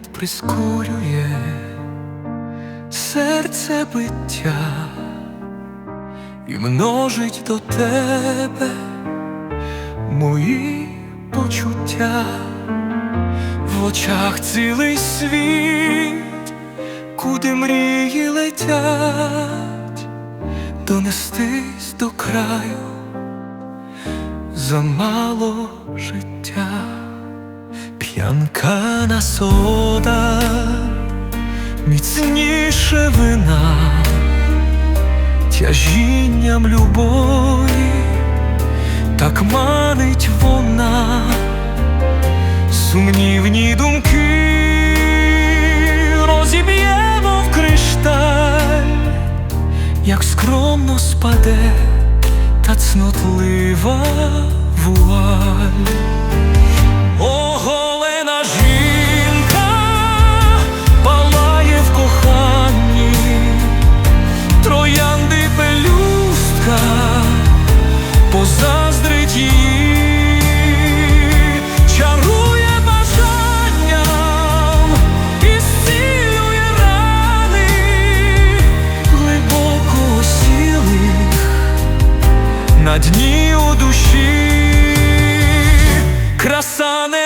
прискорює серце биття і множить до тебе мої почуття, в очах цілий світ, куди мрії летять, донестись до краю замало життя, вина, тяжінням любові, так манить вона, сумнівні думки розіб'ємо в кришталь, як скромно спаде та цнотлива вуаль. graça né?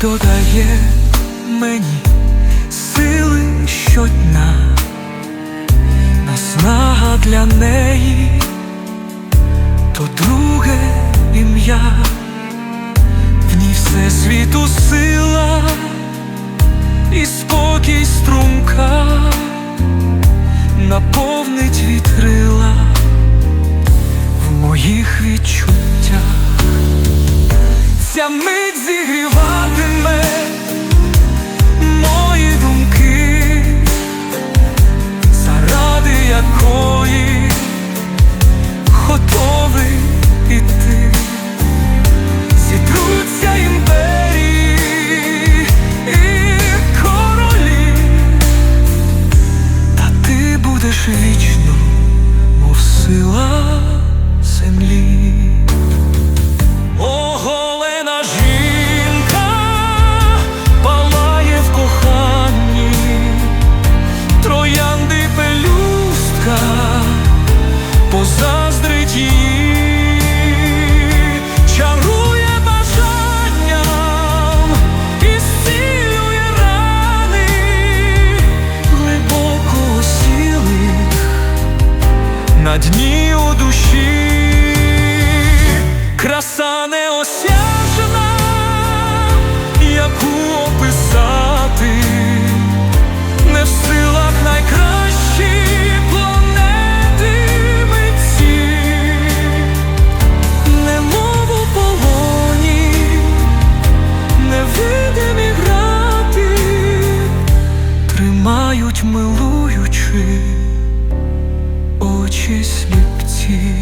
Додає мені сили щодня, наснага для неї, то друге ім'я, в ній все світу сила і спокій струмка. Наповнить вітрила в моїх відчуттях. Ця мить зігріватиме мої думки, заради якої готовий іти, зітруться імперії і королі, та ти будеш вічно, мов сила землі. Позаздрить її, милуючи очі сліпці.